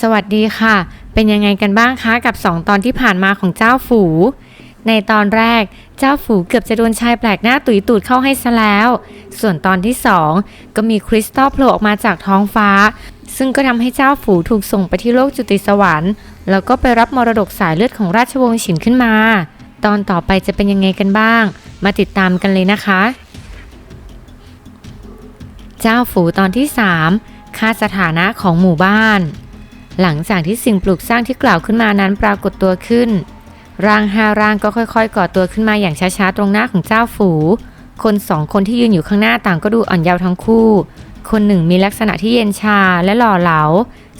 สวัสดีค่ะ เป็นยังไงกันบ้างคะกับ 2 ตอนที่ผ่านมาของเจ้าฝู ในตอนแรกเจ้าฝูเกือบจะโดนชายแปลกหน้าตุยตูดเข้าให้ซะแล้ว ส่วนตอนที่ 2 ก็มีคริสตัลโผล่ออกมาจากท้องฟ้า ซึ่งก็ทำให้เจ้าฝูถูกส่งไปที่โลกจุติสวรรค์ แล้วก็ไปรับมรดกสายเลือดของราชวงศ์ฉินขึ้นมา ตอนต่อไปจะเป็นยังไงกันบ้าง มาติดตามกันเลยนะคะ เจ้าฝูตอนที่ 3ค่าสถานะของหมู่บ้าน หลังจากที่สิ่งปลูกสร้างที่กล่าวขึ้นมานั้นปรากฏตัวขึ้น ร่างห้าร่างก็ค่อยๆก่อตัวขึ้นมาอย่างช้าๆตรงหน้าของเจ้าฝู คนสองคนที่ยืนอยู่ข้างหน้าต่างก็ดูอ่อนเยาว์ทั้งคู่ คนหนึ่งมีลักษณะที่เย็นชาและหล่อเหลา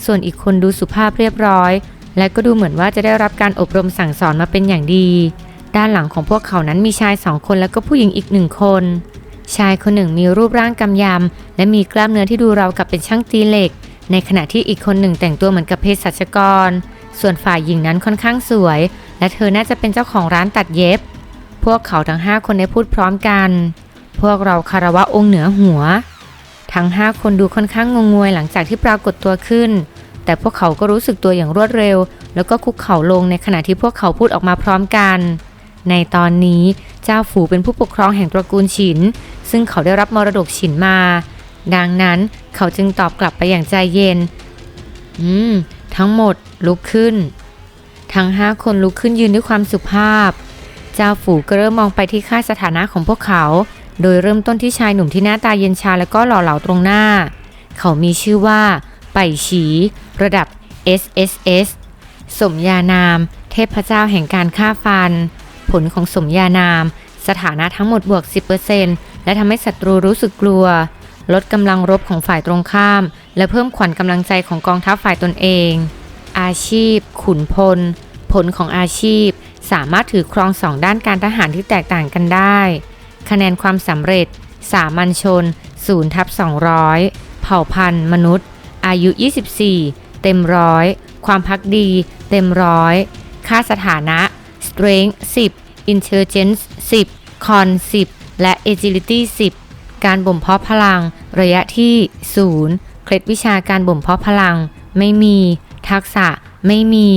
ส่วนอีกคนดูสุภาพเรียบร้อย และก็ดูเหมือนว่าจะได้รับการอบรมสั่งสอนมาเป็นอย่างดี ด้านหลังของพวกเขานั้นมีชายสองคนแล้วก็ผู้หญิงอีกหนึ่งคนชายคนหนึ่งมีรูปร่างกำยำและมีกล้ามเนื้อที่ดูเรากับเป็นช่างตีเหล็ก ในขณะที่อีกคนหนึ่งแต่งตัวเหมือนกับเภสัชกร ส่วนฝ่ายหญิงนั้นค่อนข้างสวย และเธอน่าจะเป็นเจ้าของร้านตัดเย็บ พวกเขาทั้งห้าคนได้พูดพร้อมกัน พวกเราคารวะองค์เหนือหัว ทั้งห้าคนดูค่อนข้างงงงวยหลังจากที่ปรากฏตัวขึ้น แต่พวกเขาก็รู้สึกตัวอย่างรวดเร็ว แล้วก็คุกเข่าลงในขณะที่พวกเขาพูดออกมาพร้อมกันในตอนนี้เจ้าฝูเป็นผู้ปกครองแห่งตระกูลฉิน ซึ่งเขาได้รับมรดกฉินมา ดังนั้นเขาจึงตอบกลับไปอย่างใจเย็น อืม ทั้งหมดลุกขึ้น ทั้งห้าคนลุกขึ้นยืนด้วยความสุภาพ เจ้าฝูก็เริ่มมองไปที่ค่าสถานะของพวกเขา โดยเริ่มต้นที่ชายหนุ่มที่หน้าตาเย็นชาและก็หล่อเหลาตรงหน้า เขามีชื่อว่าไปฉีระดับ SSS สมญานาม เทพเจ้าแห่งการฆ่าฟัน ผลของสมญานาม สถานะทั้งหมดบวก 10%และทำให้ศัตรูรู้สึกกลัว ลดกำลังรบของฝ่ายตรงข้าม และเพิ่มขวัญกำลังใจของกองทัพฝ่ายตนเอง อาชีพ ขุนพล ผลของอาชีพ สามารถถือครองสองด้านการทหารที่แตกต่างกันได้ คะแนนความสำเร็จ สามัญชน0ทับ200 เผ่าพันธุ์ มนุษย์ อายุ 24 เต็มร้อย ความพักดี เต็มร้อย ค่าสถานะ strength 10 intelligence 10 con 10 และ agility 10 การบ่มเพาะพลัง ระยะที่ 0 เคล็ดวิชาการบ่มเพาะพลัง ไม่มี ทักษะ ไม่มี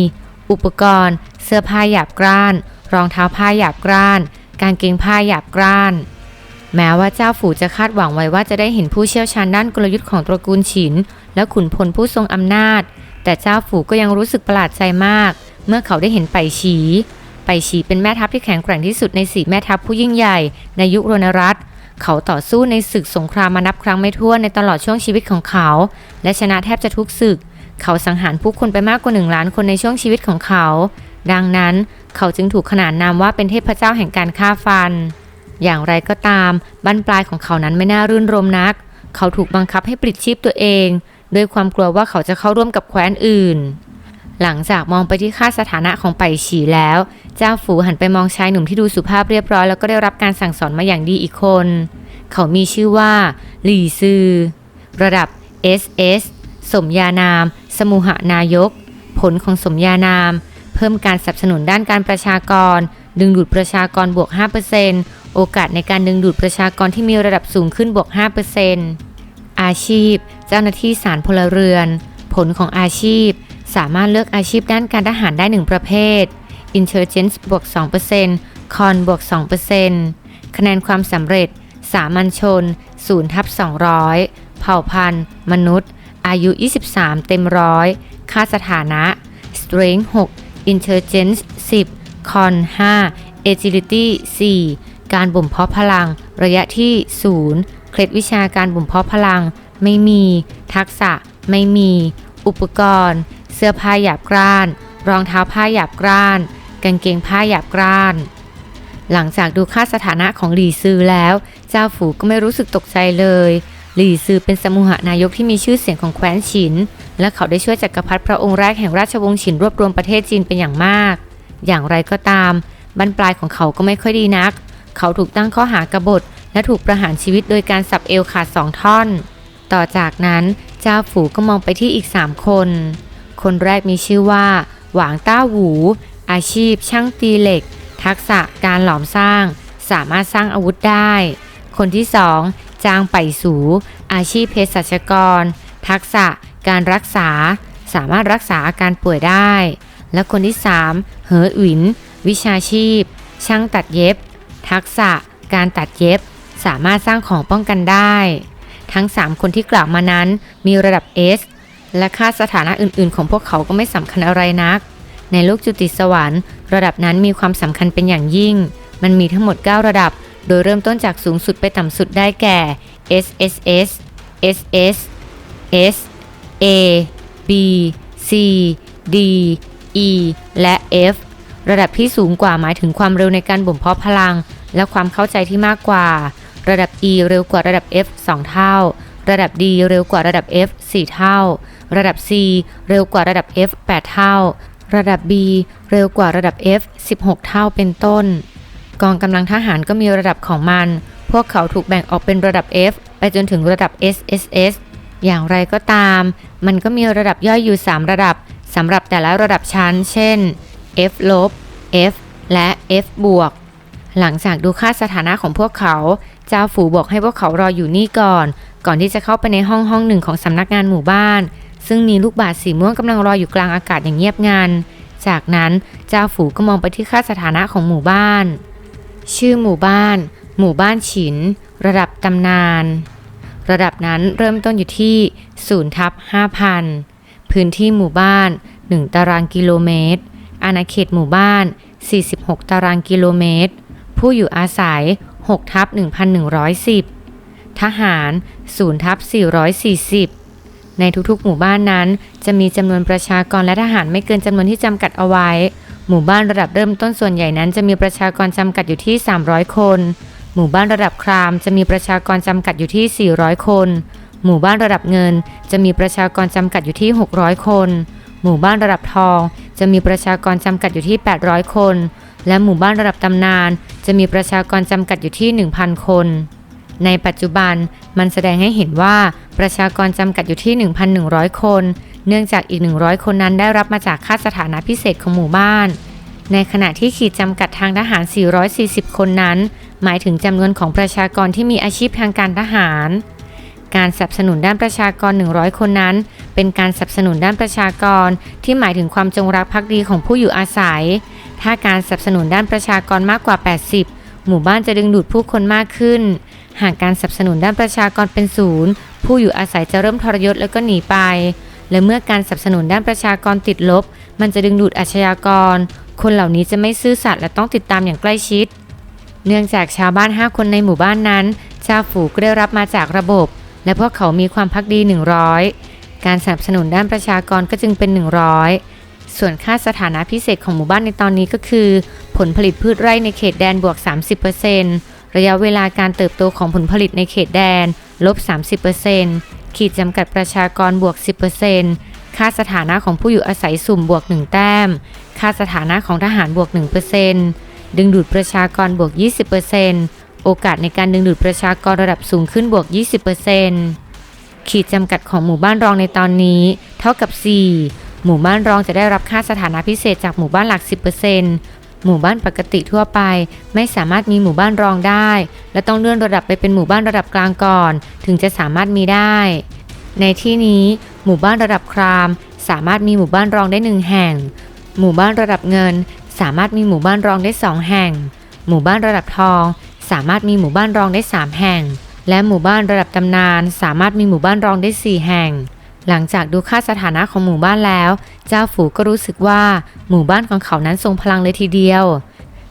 อุปกรณ์ เสื้อผ้าหยาบกร้าน รองเท้าผ้าหยาบกร้าน กางเกงผ้าหยาบกร้าน แม้ว่าเจ้าฝูจะคาดหวังไว้ว่าจะได้เห็นผู้เชี่ยวชาญด้านกลยุทธ์ของตระกูลฉิน และขุนพลผู้ทรงอำนาจ แต่เจ้าฝูก็ยังรู้สึกประหลาดใจมาก เมื่อเขาได้เห็นไปฉีไปฉีเป็นแม่ทัพที่แข็งแกร่งที่สุดในสี่แม่ทัพผู้ยิ่งใหญ่ในยุครณรัตน์ เขาต่อสู้ในศึกสงครามมานับครั้งไม่ถ้วนในตลอดช่วงชีวิตของเขา และชนะแทบจะทุกศึก เขาสังหารผู้คนไปมากกว่าหนึ่งล้านคนในช่วงชีวิตของเขา ดังนั้นเขาจึงถูกขนานนามว่าเป็นเทพเจ้าแห่งการฆ่าฟัน อย่างไรก็ตามบั้นปลายของเขานั้นไม่น่ารื่นรมนัก เขาถูกบังคับให้ปลิดชีพตัวเอง ด้วยความกลัวว่าเขาจะเข้าร่วมกับแคว้นอื่น หลังจากมองไปที่ค่าสถานะของไปฉีแล้ว เจ้าฝูหันไปมองชายหนุ่มที่ดูสุภาพเรียบร้อย แล้วก็ได้รับการสั่งสอนมาอย่างดีอีกคน เขามีชื่อว่า หลี่ซือ ระดับ SS สมญานาม สมุหนายก ผลของสมญานาม เพิ่มการสนับสนุนด้านการประชากร ดึงดูดประชากรบวก 5%โอกาสในการดึงดูดประชากรที่มีระดับสูงขึ้นบวก 5%อาชีพ เจ้าหน้าที่สารพลเรือน ผลของอาชีพ สามารถเลือกอาชีพด้านการทหารได้ 1 ประเภท Intelligence บวก 2% Con บวก 2%คะแนนความสำเร็จ สามัญชน0ทับ200 เผ่าพันธุ์ มนุษย์ อายุ 23 เต็มร้อยค่าสถานะ Strength 6 Intelligence 10 Con 5 Agility 4 การบ่มเพาะพลัง ระยะที่ 0 เคล็ดวิชาการบ่มเพาะพลัง ไม่มี ทักษะ ไม่มี อุปกรณ์ เสื้อผ้าหยาบกร้าน รองเท้าผ้าหยาบกร้าน กางเกงผ้าหยาบกร้าน หลังจากดูค่าสถานะของหลี่ซือแล้ว เจ้าฝูก็ไม่รู้สึกตกใจเลย หลี่ซือเป็นสมุหนายกที่มีชื่อเสียงของแคว้นฉิน และเขาได้ช่วยจักรพรรดิพระองค์แรกแห่งราชวงศ์ฉินรวบรวมประเทศจีนเป็นอย่างมาก อย่างไรก็ตามบรรปลายของเขาก็ไม่ค่อยดีนัก เขาถูกตั้งข้อหากบฏและถูกประหารชีวิตโดยการสับเอวขาดสองท่อน ต่อจากนั้นเจ้าฝูก็มองไปที่อีกสามคน คนแรกมีชื่อว่า หวางต้าหู อาชีพช่างตีเหล็ก ทักษะการหลอมสร้าง สามารถสร้างอาวุธได้ คนที่สองจางไปสู อาชีพเภสัชกร ทักษะการรักษา สามารถรักษาอาการป่วยได้ และคนที่3เหอหวินวิชาชีพ ช่างตัดเย็บ ทักษะการตัดเย็บ สามารถสร้างของป้องกันได้ ทั้ง 3 คนที่กล่าวมานั้นมีระดับ S และค่าสถานะอื่นๆ ของพวกเขาก็ไม่สำคัญอะไรนัก ในโลกจุติสวรรค์ ระดับนั้นมีความสำคัญเป็นอย่างยิ่ง มันมีทั้งหมด 9 ระดับ โดยเริ่มต้นจากสูงสุดไปต่ำสุดได้แก่ S S S S S S A B C D E และ F ระดับที่สูงกว่าหมายถึงความเร็วในการบ่มเพาะพลัง และความเข้าใจที่มากกว่า ระดับ E เร็วกว่าระดับ F 2 เท่า ระดับ D เร็วกว่าระดับ F 4 เท่า ระดับ C เร็วกว่าระดับ F 8 เท่า ระดับ B เร็วกว่าระดับ F 16 เท่าเป็นต้น กองกำลังทหารก็มีระดับของมัน พวกเขาถูกแบ่งออกเป็นระดับ F ไปจนถึงระดับ SSS อย่างไรก็ตาม มันก็มีระดับย่อยอยู่ 3 ระดับสำหรับแต่ละระดับชั้น เช่น F ลบ F และ F บวก หลังจากดูค่าสถานะของพวกเขา เจ้าฝูบอกให้พวกเขารออยู่นี่ก่อน ก่อนที่จะเข้าไปในห้องห้องหนึ่งของสำนักงานหมู่บ้าน ซึ่งมีลูกบาศสีม่วงกำลังรออยู่กลางอากาศอย่างเงียบงัน จากนั้นเจ้าฝูก็มองไปที่ค่าสถานะของหมู่บ้าน ชื่อหมู่บ้าน หมู่บ้านฉิน ระดับตำนาน ระดับนั้นเริ่มต้นอยู่ที่0ทับ5,000พื้นที่หมู่บ้าน 1 ตารางกิโลเมตร อาณาเขตหมู่บ้าน 46 ตารางกิโลเมตร ผู้อยู่อาศัย6ทับ1,110 ทหาร 0ทับ440 ในทุกๆ หมู่บ้านนั้น จะมีจำนวนประชากรและทหารไม่เกินจำนวนที่จำกัดเอาไว้ หมู่บ้านระดับเริ่มต้นส่วนใหญ่นั้น จะมีประชากรจำกัดอยู่ที่ 300 คน หมู่บ้านระดับคราม จะมีประชากรจำกัดอยู่ที่ 400 คน หมู่บ้านระดับเงิน จะมีประชากรจำกัดอยู่ที่ 600 คน หมู่บ้านระดับทอง จะมีประชากรจำกัดอยู่ที่ 800 คน และหมู่บ้านระดับตำนาน จะมีประชากรจำกัดอยู่ที่ 1,000 คนในปัจจุบัน มันแสดงให้เห็นว่าประชากรจำกัดอยู่ที่ 1,100 คน เนื่องจากอีก 100 คนนั้นได้รับมาจากค่าสถานะพิเศษของหมู่บ้าน ในขณะที่ขีดจำกัดทางทหาร 440 คนนั้น หมายถึงจำนวนของประชากรที่มีอาชีพทางการทหาร การสนับสนุนด้านประชากร 100 คนนั้น เป็นการสนับสนุนด้านประชากร ที่หมายถึงความจงรักภักดีของผู้อยู่อาศัย ถ้าการสนับสนุนด้านประชากรมากกว่า 80 หมู่บ้านจะดึงดูดผู้คนมากขึ้น หากการสนับสนุนด้านประชากรเป็นศูนย์ผู้อยู่อาศัยจะเริ่มทรยศแล้วก็หนีไป และเมื่อการสนับสนุนด้านประชากรติดลบ มันจะดึงดูดอาชญากร คนเหล่านี้จะไม่ซื่อสัตย์และต้องติดตามอย่างใกล้ชิด เนื่องจากชาวบ้าน 5 คนในหมู่บ้านนั้นชาวฝูก็ได้รับมาจากระบบ และพวกเขามีความพักดี 100 การสนับสนุนด้านประชากรก็จึงเป็น 100 ส่วนค่าสถานะพิเศษของหมู่บ้านในตอนนี้ก็คือ ผลผลิตพืชไร่ในเขตแดนบวก 30% ระยะเวลาการเติบโตของผลผลิตในเขตแดน ลบ 30%ขีดจำกัดประชากรบวก 10%ค่าสถานะของผู้อยู่อาศัยสุ่มบวก 1 แต้ม ค่าสถานะของทหารบวก 1%ดึงดูดประชากรบวก 20%โอกาสในการดึงดูดประชากรระดับสูงขึ้นบวก 20%ขีดจำกัดของหมู่บ้านรองในตอนนี้ เท่ากับ 4 หมู่บ้านรองจะได้รับค่าสถานะพิเศษจากหมู่บ้านหลัก 10% หมู่บ้านปกติทั่วไป ไม่สามารถมีหมู่บ้านรองได้ และต้องเลื่อนระดับไปเป็นหมู่บ้านระดับกลางก่อน ถึงจะสามารถมีได้ ในที่นี้หมู่บ้านระดับคราม สามารถมีหมู่บ้านรองได้หนึ่งแห่ง หมู่บ้านระดับเงิน สามารถมีหมู่บ้านรองได้สองแห่ง หมู่บ้านระดับทอง สามารถมีหมู่บ้านรองได้สามแห่ง และหมู่บ้านระดับตำนาน สามารถมีหมู่บ้านรองได้สี่แห่ง หลังจากดูค่าสถานะของหมู่บ้านแล้ว เจ้าฝูก็รู้สึกว่าหมู่บ้านของเขานั้นทรงพลังเลยทีเดียว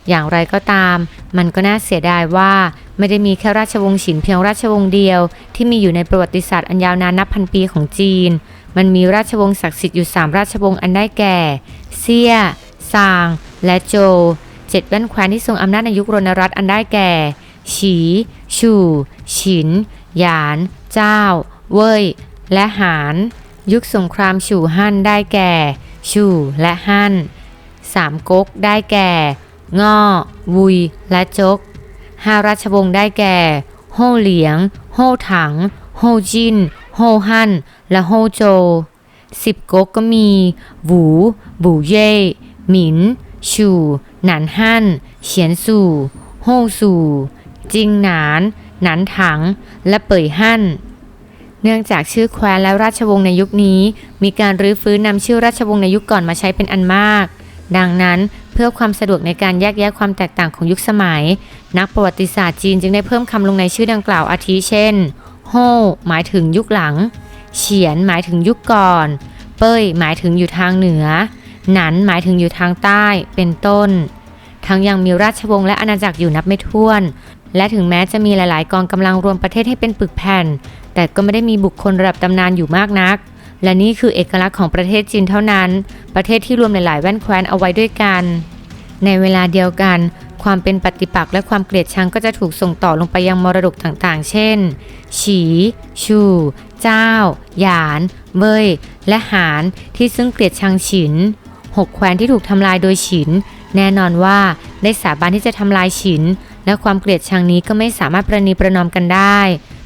อย่างไรก็ตาม มันก็น่าเสียดายว่าไม่ได้มีแค่ราชวงศ์ฉินเพียงราชวงศ์เดียว ที่มีอยู่ในประวัติศาสตร์อันยาวนานนับพันปีของจีน มันมีราชวงศ์ศักดิ์สิทธิ์อยู่ 3 ราชวงศ์อันได้แก่ เซี่ยซาง และโจวเจ็ดแว่นแคว้นที่ทรงอำนาจในยุครณรัตน์อันได้แก่ ฉี ชู ฉิน หยาน เจ้า เว่ย และหานยุคสงครามฉู่ฮั่นได้แก่ชูและฮั่นสามก๊กได้แก่ ง่อ วุย และจกห้าราชวงศ์ได้แก่ โฮเหลียง โฮถัง โฮจิน โฮฮั่น และโฮโจสิบก๊กก็มี หวู บูเย่ หมินชูหนานฮั่น เฉียนสู่ โฮสู่ จิงหนาน หนานถัง และเป่ยฮั่น เนื่องจากชื่อแคว้นและราชวงศ์ในยุคนี้ มีการรื้อฟื้นนำชื่อราชวงศ์ในยุคก่อนมาใช้เป็นอันมาก ดังนั้นเพื่อความสะดวกในการแยกแยะความแตกต่างของยุคสมัย นักประวัติศาสตร์จีนจึงได้เพิ่มคำลงในชื่อดังกล่าวอาทิเช่นโฮหมายถึงยุคหลัง เฉียนหมายถึงยุคก่อน เป้ยหมายถึงอยู่ทางเหนือ หนันหมายถึงอยู่ทางใต้เป็นต้น ทั้งยังมีราชวงศ์และอาณาจักรอยู่นับไม่ถ้วน และถึงแม้จะมีหลาย ๆ กองกำลังรวมประเทศให้เป็นปึกแผ่น แต่ก็ไม่ได้มีบุคคลระดับตำนานอยู่มากนัก และนี่คือเอกลักษณ์ของประเทศจีนเท่านั้น ประเทศที่รวมหลาย ๆ แว่นแคว้นเอาไว้ด้วยกัน ในเวลาเดียวกัน ความเป็นปฏิปักษ์และความเกลียดชังก็จะถูกส่งต่อลงไปยังมรดกต่าง ๆ เช่น ฉี ชู เจ้า หยาน เว่ย และหานที่ซึ่งเกลียดชังฉินหกแคว้นที่ถูกทำลายโดยฉิน แน่นอนว่าได้สาบานที่จะทำลายฉิน และความเกลียดชังนี้ก็ไม่สามารถประนีประนอมกันได้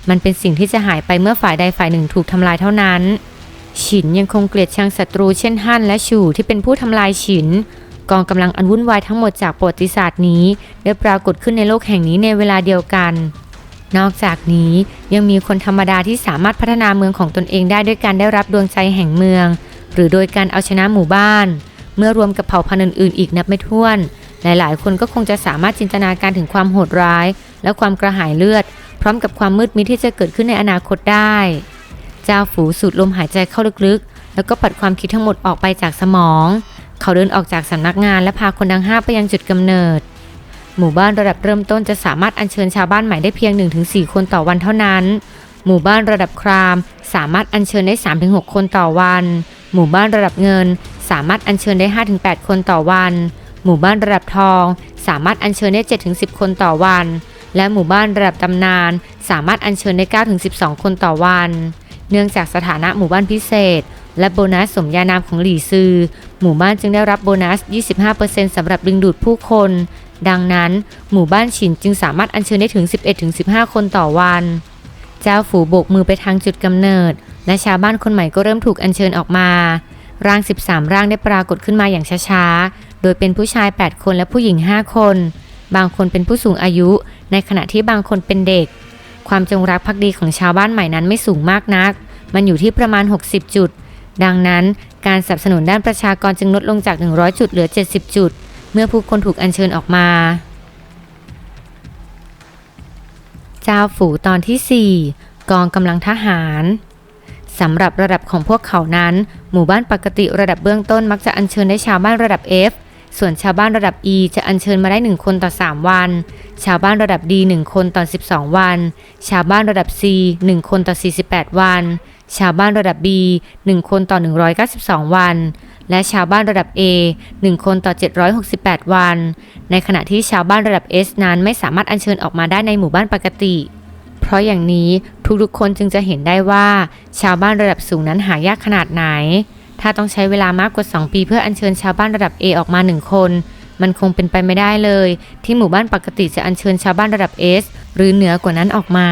มันเป็นสิ่งที่จะหายไปเมื่อฝ่ายใดฝ่ายหนึ่งถูกทำลายเท่านั้น ฉินยังคงเกลียดชังศัตรูเช่นฮั่นและชูที่เป็นผู้ทำลายฉิน กองกำลังอันวุ่นวายทั้งหมดจากประวัติศาสตร์นี้ ได้ปรากฏขึ้นในโลกแห่งนี้ในเวลาเดียวกัน นอกจากนี้ยังมีคนธรรมดาที่สามารถพัฒนาเมืองของตนเองได้ด้วยการได้รับดวงใจแห่งเมือง หรือโดยการเอาชนะหมู่บ้าน เมื่อรวมกับเผ่าพันธุ์อื่นๆอีกนับไม่ถ้วน หลายๆ คนก็คงจะสามารถจินตนาการถึงความโหดร้าย และความกระหายเลือด พร้อมกับความมืดมิดที่จะเกิดขึ้นในอนาคตได้เจ้าฝูสูดลมหายใจเข้าลึกๆ แล้วก็ปัดความคิดทั้งหมดออกไปจากสมอง เขาเดินออกจากสำนักงานและพาคนทั้งห้าไปยังจุดกำเนิด หมู่บ้านระดับเริ่มต้นจะสามารถอัญเชิญชาวบ้านใหม่ได้เพียง 1-4 คนต่อวันเท่านั้น หมู่บ้านระดับคราม สามารถอัญเชิญได้ 3-6 คนต่อวัน หมู่บ้านระดับเงิน สามารถอัญเชิญได้ 5-8 คนต่อวัน หมู่บ้านระดับทอง สามารถอัญเชิญได้ 7-10 คนต่อวัน และหมู่บ้านระดับตำนาน สามารถอัญเชิญได้ 9-12 คนต่อวัน เนื่องจากสถานะหมู่บ้านพิเศษ และโบนัสสมญานามของหลี่ซือ หมู่บ้านจึงได้รับโบนัส 25%สำหรับดึงดูดผู้คน ดังนั้น หมู่บ้านฉินจึงสามารถอัญเชิญได้ถึง 11-15 คนต่อวัน เจ้าฝูโบกมือไปทางจุดกำเนิด และชาวบ้านคนใหม่ก็เริ่มถูกอัญเชิญออกมาร่าง 13 ร่างได้ปรากฏขึ้นมาอย่างช้าๆ โดยเป็นผู้ชาย 8 คนและผู้หญิง 5 คน บางคนเป็นผู้สูงอายุ ในขณะที่บางคนเป็นเด็ก ความจงรักภักดีของชาวบ้านใหม่นั้นไม่สูงมากนัก มันอยู่ที่ประมาณ 60 จุด ดังนั้นการสนับสนุนด้านประชากรจึงลดลงจาก 100 จุดเหลือ 70 จุด เมื่อผู้คนถูกอัญเชิญออกมา เจ้าฝูตอนที่ 4 กองกำลังทหารสำหรับระดับของพวกเขานั้น หมู่บ้านปกติระดับเบื้องต้นมักจะอัญเชิญได้ชาวบ้านระดับ F ส่วนชาวบ้านระดับ E จะอัญเชิญมาได้ 1 คนต่อ 3 วัน ชาวบ้านระดับ D 1 คนต่อ 12 วัน ชาวบ้านระดับ C 1 คนต่อ 48 วัน ชาวบ้านระดับ B 1 คนต่อ 192 วัน และชาวบ้านระดับ A 1 คนต่อ 768 วัน ในขณะที่ชาวบ้านระดับ S นั้นไม่สามารถอัญเชิญออกมาได้ในหมู่บ้านปกติเพราะอย่างนี้ทุกๆคนจึงจะเห็นได้ว่า ชาวบ้านระดับสูงนั้นหายากขนาดไหน ถ้าต้องใช้เวลามากกว่า 2 ปีเพื่ออัญเชิญชาวบ้านระดับ A ออกมา 1 คน มันคงเป็นไปไม่ได้เลย ที่หมู่บ้านปกติจะอัญเชิญชาวบ้านระดับ S หรือเหนือกว่านั้นออกมา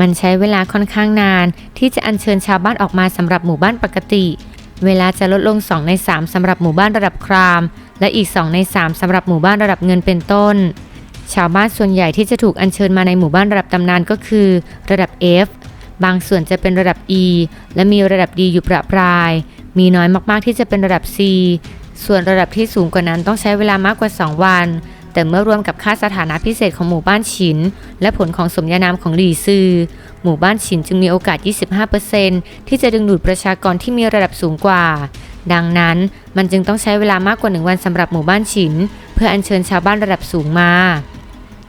มันใช้เวลาค่อนข้างนาน ที่จะอัญเชิญชาวบ้านออกมาสำหรับหมู่บ้านปกติ เวลาจะลดลง 2 ใน 3สำหรับหมู่บ้านระดับคราม และอีก 2 ใน 3สำหรับหมู่บ้านระดับเงินเป็นต้น ชาวบ้านส่วนใหญ่ที่จะถูกอัญเชิญมาในหมู่บ้านระดับตำนานก็คือ ระดับ F บางส่วนจะเป็นระดับ E และมีระดับ D อยู่ประปราย มีน้อยมากๆที่จะเป็นระดับ C ส่วนระดับที่สูงกว่านั้นต้องใช้เวลามากกว่า 2 วัน แต่เมื่อรวมกับค่าสถานะพิเศษของหมู่บ้านฉิน และผลของสมญานามของหลี่ซือ หมู่บ้านฉินจึงมีโอกาส 25%ที่จะดึงดูดประชากรที่มีระดับสูงกว่า ดังนั้นมันจึงต้องใช้เวลามากกว่า 1 วันสำหรับหมู่บ้านฉิน เพื่ออัญเชิญชาวบ้านระดับสูงมา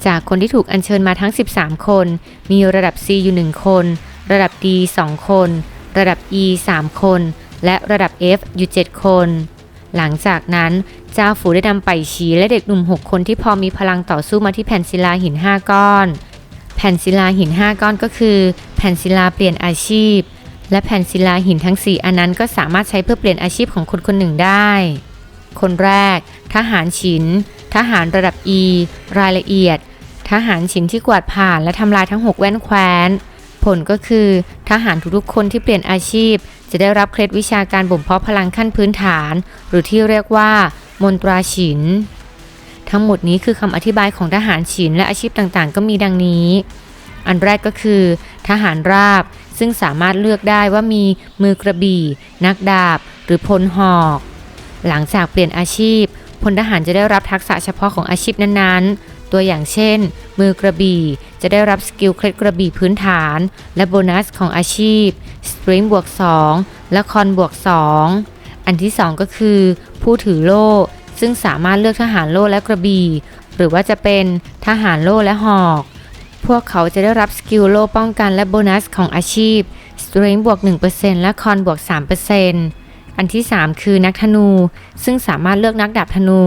จากคนที่ถูกอัญเชิญมาทั้ง 13 คน มีระดับ C อยู่ 1 คน ระดับ D 2 คน ระดับ E 3 คน และระดับ F อยู่ 7 คน หลังจากนั้นเจ้าฝูได้นำไปชีและเด็กหนุ่ม 6 คนที่พอมีพลังต่อสู้มาที่แผ่นศิลาหิน 5 ก้อน แผ่นศิลาหิน 5 ก้อนก็คือ แผ่นศิลาเปลี่ยนอาชีพ และแผ่นศิลาหินทั้ง 4 อันนั้นก็สามารถใช้เพื่อเปลี่ยนอาชีพของคนคนหนึ่งได้ คนแรก ทหารฉิน ทหารระดับ E รายละเอียด ทหารฉินที่กวาดผ่านและทำลายทั้ง 6 แว่นแคว้น ผลก็คือ ทหารทุกๆคนที่เปลี่ยนอาชีพ จะได้รับเคล็ดวิชาการบ่มเพาะพลังขั้นพื้นฐาน หรือที่เรียกว่า มนตราฉิน ทั้งหมดนี้คือคำอธิบายของทหารฉินและอาชีพต่างๆ ก็มีดังนี้ อันแรกก็คือ ทหารราบ ซึ่งสามารถเลือกได้ว่ามีมือกระบี่ นักดาบ หรือพลหอก หลังจากเปลี่ยนอาชีพพลทหารจะได้รับทักษะเฉพาะของอาชีพนั้นๆ ตัวอย่างเช่น มือกระบี่ จะได้รับสกิลเคล็ดกระบี่พื้นฐาน และโบนัสของอาชีพ Strength บวก 2 และคอนบวก 2 อันที่ 2 ก็คือ ผู้ถือโล่ ซึ่งสามารถเลือกทหารโล่และกระบี่ หรือว่าจะเป็นทหารโล่และหอก พวกเขาจะได้รับสกิลโล่ป้องกันและโบนัสของอาชีพ Strength บวก 1%และคอนบวก 3%อันที่ 3 คือนักธนู ซึ่งสามารถเลือกนักดาบธนู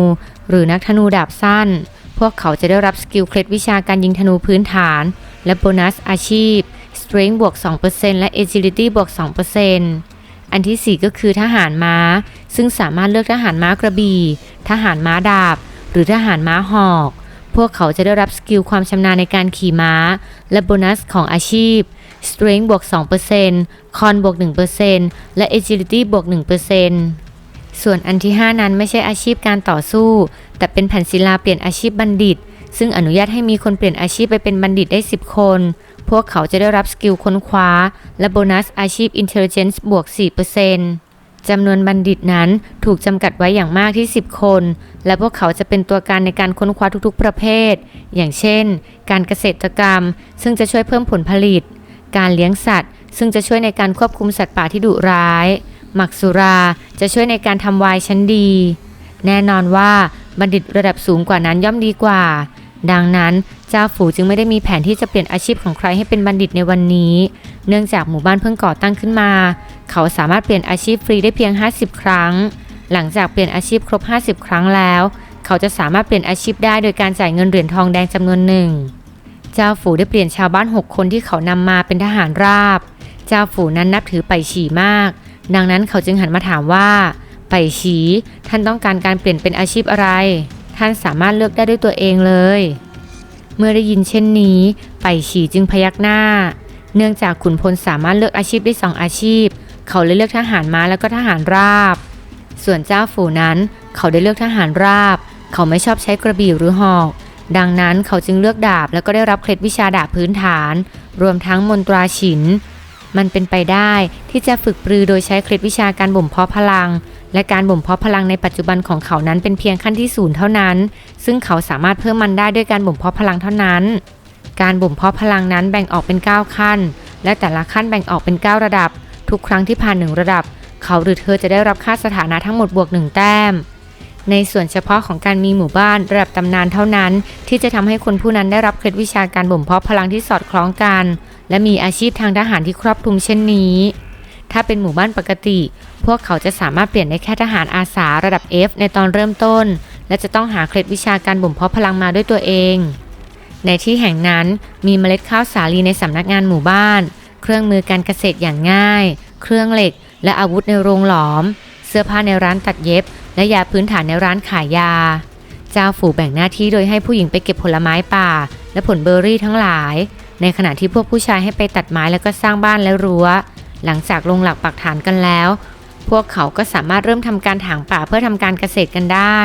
หรือนักธนูดาบสั้น พวกเขาจะได้รับสกิลเคล็ดวิชาการยิงธนูพื้นฐาน และโบนัสอาชีพ Strength บวก 2%และ Agility บวก 2%อันทีสี่ 4 ก็คือทหารม้า ซึ่งสามารถเลือกทหารม้ากระบี่ ทหารม้าดาบ หรือทหารม้าหอก พวกเขาจะได้รับสกิลความชำนาญในการขี่ม้า และโบนัสของอาชีพ Strength บวก 2% Con บวก 1%และ Agility บวก 1%ส่วนอันที่ 5 นั้นไม่ใช่อาชีพการต่อสู้ แต่เป็นแผ่นศิลาเปลี่ยนอาชีพบัณฑิต ซึ่งอนุญาตให้มีคนเปลี่ยนอาชีพไปเป็นบัณฑิตได้ 10 คน พวกเขาจะได้รับสกิลค้นคว้า และโบนัสอาชีพ Intelligence บวก 4%จำนวนบัณฑิตนั้นถูกจำกัดไว้อย่างมากที่ 10 คน และพวกเขาจะเป็นตัวการในการค้นคว้าทุกๆ ประเภท อย่างเช่น การเกษตรกรรม ซึ่งจะช่วยเพิ่มผลผลิต การเลี้ยงสัตว์ ซึ่งจะช่วยในการควบคุมสัตว์ป่าที่ดุร้ายหมักสุราจะช่วยในการทำวน์ชั้นดี แน่นอนว่า บัณฑิตระดับสูงกว่านั้นย่อมดีกว่า ดังนั้นเจ้าฝูจึงไม่ได้มีแผนที่จะเปลี่ยนอาชีพของใครให้เป็นบัณฑิตในวันนี้ เนื่องจากหมู่บ้านเพิ่งก่อตั้งขึ้นมา เขาสามารถเปลี่ยนอาชีพฟรีได้เพียง 50 ครั้ง หลังจากเปลี่ยนอาชีพครบ 50 ครั้งแล้ว เขาจะสามารถเปลี่ยนอาชีพได้โดยการจ่ายเงินเหรียญทองแดงจำนวนหนึ่งเจ้าฝูได้เปลี่ยนชาวบ้าน 6 คนที่เขานำมาเป็นทหารราบ เจ้าฝูนั้นนับถือไปฉี่มาก ดังนั้นเขาจึงหันมาถามว่า ไปฉีท่านต้องการการเปลี่ยนเป็นอาชีพอะไร ท่านสามารถเลือกได้ด้วยตัวเองเลย เมื่อได้ยินเช่นนี้ ไปฉีจึงพยักหน้า เนื่องจากขุนพลสามารถเลือกอาชีพได้สองอาชีพ เขาเลยเลือกทหารม้าแล้วก็ทหารราบ ส่วนเจ้าฝูนั้น เขาได้เลือกทหารราบ เขาไม่ชอบใช้กระบี่หรือหอก ดังนั้นเขาจึงเลือกดาบแล้วก็ได้รับเคล็ดวิชาดาบพื้นฐาน รวมทั้งมนตราฉินมันเป็นไปได้ที่จะฝึกปรือโดยใช้เคล็ดวิชาการบ่มเพาะพลัง และการบ่มเพาะพลังในปัจจุบันของเขานั้นเป็นเพียงขั้นที่ศูนย์เท่านั้น ซึ่งเขาสามารถเพิ่มมันได้ด้วยการบ่มเพาะพลังเท่านั้น การบ่มเพาะพลังนั้นแบ่งออกเป็น 9 ขั้น และแต่ละขั้นแบ่งออกเป็น 9 ระดับ ทุกครั้งที่ผ่านหนึ่งระดับ เขาหรือเธอจะได้รับค่าสถานะทั้งหมดบวกหนึ่งแต้ม ในส่วนเฉพาะของการมีหมู่บ้านระดับตำนานเท่านั้น ที่จะทำให้คนผู้นั้นได้รับเคล็ดวิชาการบ่มเพาะพลังที่สอดคล้องกัน และมีอาชีพทางทหารที่ครอบคลุมเช่นนี้ ถ้าเป็นหมู่บ้านปกติ พวกเขาจะสามารถเปลี่ยนได้แค่ทหารอาสาระดับ F ในตอนเริ่มต้น และจะต้องหาเคล็ดวิชาการบ่มเพาะพลังมาด้วยตัวเอง ในที่แห่งนั้นมีเมล็ดข้าวสาลีในสำนักงานหมู่บ้าน เครื่องมือการเกษตรอย่างง่าย เครื่องเหล็ก และอาวุธในโรงหลอม เสื้อผ้าในร้านตัดเย็บ และยาพื้นฐานในร้านขายยา เจ้าฝูแบ่งหน้าที่โดยให้ผู้หญิงไปเก็บผลไม้ป่า และผลเบอร์รี่ทั้งหลาย ในขณะที่พวกผู้ชายให้ไปตัดไม้แล้วก็สร้างบ้านและรั้ว หลังจากลงหลักปักฐานกันแล้ว พวกเขาก็สามารถเริ่มทำการถางป่าเพื่อทำการเกษตรกันได้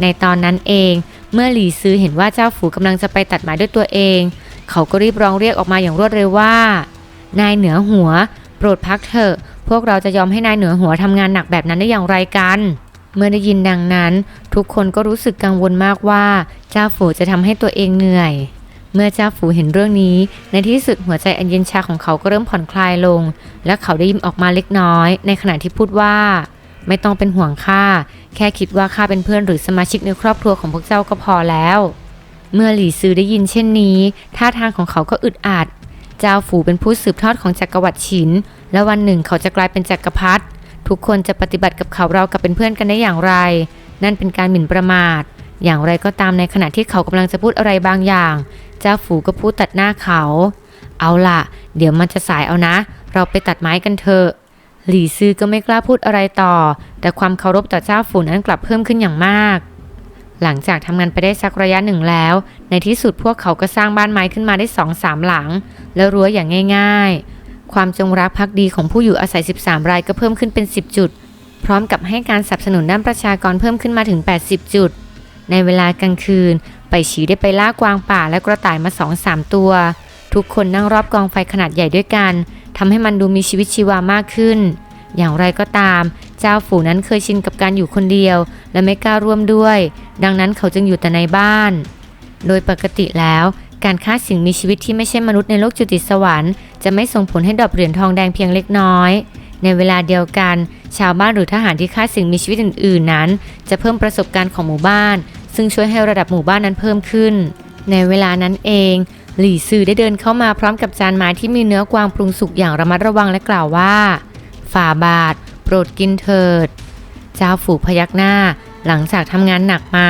ในตอนนั้นเองเมื่อหลีซือเห็นว่าเจ้าฝูกำลังจะไปตัดไม้ด้วยตัวเอง เขาก็รีบร้องเรียกออกมาอย่างรวดเร็วว่า นายเหนือหัว โปรดพักเถอะ พวกเราจะยอมให้นายเหนือหัวทำงานหนักแบบนั้นได้อย่างไรกัน เมื่อได้ยินดังนั้น ทุกคนก็รู้สึกกังวลมากว่า เจ้าฝูจะทำให้ตัวเองเหนื่อย เมื่อเจ้าฝูเห็นเรื่องนี้ ในที่สุดหัวใจอันเย็นชาของเขาก็เริ่มผ่อนคลายลง และเขาได้ยิ้มออกมาเล็กน้อย ในขณะที่พูดว่า ไม่ต้องเป็นห่วงข้าแค่คิดว่าข้าเป็นเพื่อนหรือสมาชิกในครอบครัวของพวกเจ้าก็พอแล้ว เมื่อหลี่ซือได้ยินเช่นนี้ท่าทางของเขาก็อึดอัดเจ้าฝูเป็นผู้สืบทอดของจักรวรรดิฉิน และวันหนึ่งเขาจะกลายเป็นจักรพรรดิทุกคนจะปฏิบัติกับเขาเรากับเป็นเพื่อนกันได้อย่างไร นั่นเป็นการหมิ่นประมาท อย่างไรก็ตามในขณะที่เขากำลังจะพูดอะไรบางอย่าง เจ้าฝูก็พูดตัดหน้าเขา เอาล่ะ เดี๋ยวมันจะสายเอานะ เราไปตัดไม้กันเถอะ หลี่ซือก็ไม่กล้าพูดอะไรต่อ แต่ความเคารพต่อเจ้าฝูนั้นกลับเพิ่มขึ้นอย่างมาก หลังจากทำงานไปได้สักระยะหนึ่งแล้ว ในที่สุดพวกเขาก็สร้างบ้านไม้ขึ้นมาได้สองสามหลัง แล้วรั้วอย่างง่าย ๆ ความจงรักภักดีของผู้อยู่อาศัย 13 รายก็เพิ่มขึ้นเป็น 10 จุด พร้อมกับให้การสนับสนุนด้านประชากรเพิ่มขึ้นมาถึง 80 จุดในเวลากลางคืน ไปฉีได้ไปล่ากวางป่าและกระต่ายมาสองสามตัว ทุกคนนั่งรอบกองไฟขนาดใหญ่ด้วยกันทำให้มันดูมีชีวิตชีวามากขึ้น อย่างไรก็ตาม เจ้าฝูนั้นเคยชินกับการอยู่คนเดียว และไม่กล้าร่วมด้วย ดังนั้นเขาจึงอยู่แต่ในบ้าน โดยปกติแล้วการฆ่าสิ่งมีชีวิตที่ไม่ใช่มนุษย์ในโลกจุติสวรรค์จะไม่ส่งผลให้ดอปเหรียญทองแดงเพียงเล็กน้อย ในเวลาเดียวกัน ชาวบ้านหรือทหารที่ฆ่าสิ่งมีชีวิตอื่น ๆ นั้น จะเพิ่มประสบการณ์ของหมู่บ้าน ซึ่งช่วยให้ระดับหมู่บ้านนั้นเพิ่มขึ้น ในเวลานั้นเอง หลี่ซือได้เดินเข้ามาพร้อมกับจานไม้ที่มีเนื้อกวางปรุงสุกอย่างระมัดระวังและกล่าวว่า ฝ่าบาท โปรดกินเถิด เจ้าฝูพยักหน้า หลังจากทำงานหนักมา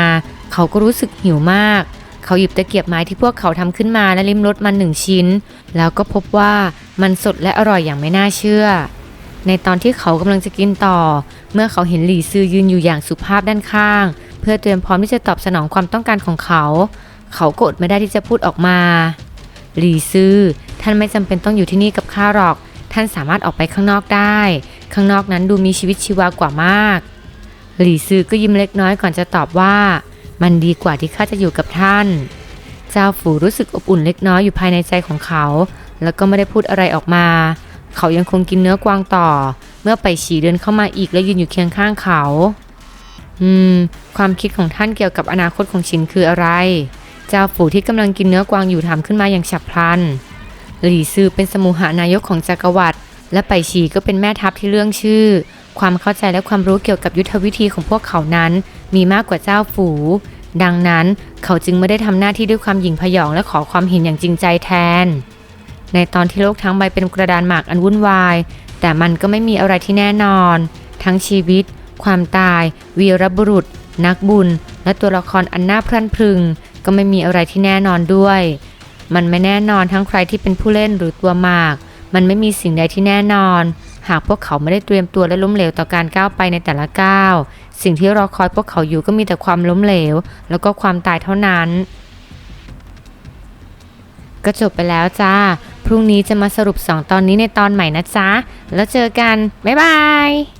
เขาก็รู้สึกหิวมาก เขาหยิบตะเกียบไม้ที่พวกเขาทำขึ้นมาและลิ้มรสมันหนึ่งชิ้น แล้วก็พบว่ามันสดและอร่อยอย่างไม่น่าเชื่อ ในตอนที่เขากำลังจะกินต่อ เมื่อเขาเห็นหลี่ซือยืนอยู่อย่างสุภาพด้านข้าง เพื่อเตรียมพร้อมที่จะตอบสนองความต้องการของเขา เขากดไม่ได้ที่จะพูดออกมา หลี่ซือท่านไม่จำเป็นต้องอยู่ที่นี่กับข้าหรอก ท่านสามารถออกไปข้างนอกได้ ข้างนอกนั้นดูมีชีวิตชีวากว่ามาก หลี่ซือก็ยิ้มเล็กน้อยก่อนจะตอบว่า มันดีกว่าที่ข้าจะอยู่กับท่าน เจ้าฝูรู้สึกอบอุ่นเล็กน้อยอยู่ภายในใจของเขา แล้วก็ไม่ได้พูดอะไรออกมา เขายังคงกินเนื้อกวางต่อ เมื่อไปฉี่เดินเข้ามาอีกและยืนอยู่เคียงข้างเขา อืม ความคิดของท่านเกี่ยวกับอนาคตของชินคืออะไร เจ้าฝูที่กำลังกินเนื้อกวางอยู่ถามขึ้นมาอย่างฉับพลัน หลี่ซือเป็นสมุหานายกของจักรวรรดิและไปฉีก็เป็นแม่ทัพที่เรื่องชื่อ ความเข้าใจและความรู้เกี่ยวกับยุทธวิธีของพวกเขานั้น มีมากกว่าเจ้าฝู ดังนั้นเขาจึงไม่ได้ทำหน้าที่ด้วยความหยิ่งพยองและขอความเห็นอย่างจริงใจแทน ในตอนที่โลกทั้งใบเป็นกระดานหมากอันวุ่นวาย แต่มันก็ไม่มีอะไรที่แน่นอน ทั้งชีวิต ความตาย วีรบุรุษ นักบุญ และตัวละครอันน่าพรั่นพรึง ก็ไม่มีอะไรที่แน่นอนด้วย มันไม่แน่นอนทั้งใครที่เป็นผู้เล่นหรือตัวหมาก มันไม่มีสิ่งใดที่แน่นอน หากพวกเขาไม่ได้เตรียมตัวและล้มเหลวต่อการก้าวไปในแต่ละก้าว สิ่งที่รอคอยพวกเขาอยู่ก็มีแต่ความล้มเหลว แล้วก็ความตายเท่านั้นก็จบไปแล้วจ้า พรุ่งนี้จะมาสรุป 2 ตอนนี้ในตอนใหม่นะจ๊ะ แล้วเจอกัน บ๊ายบาย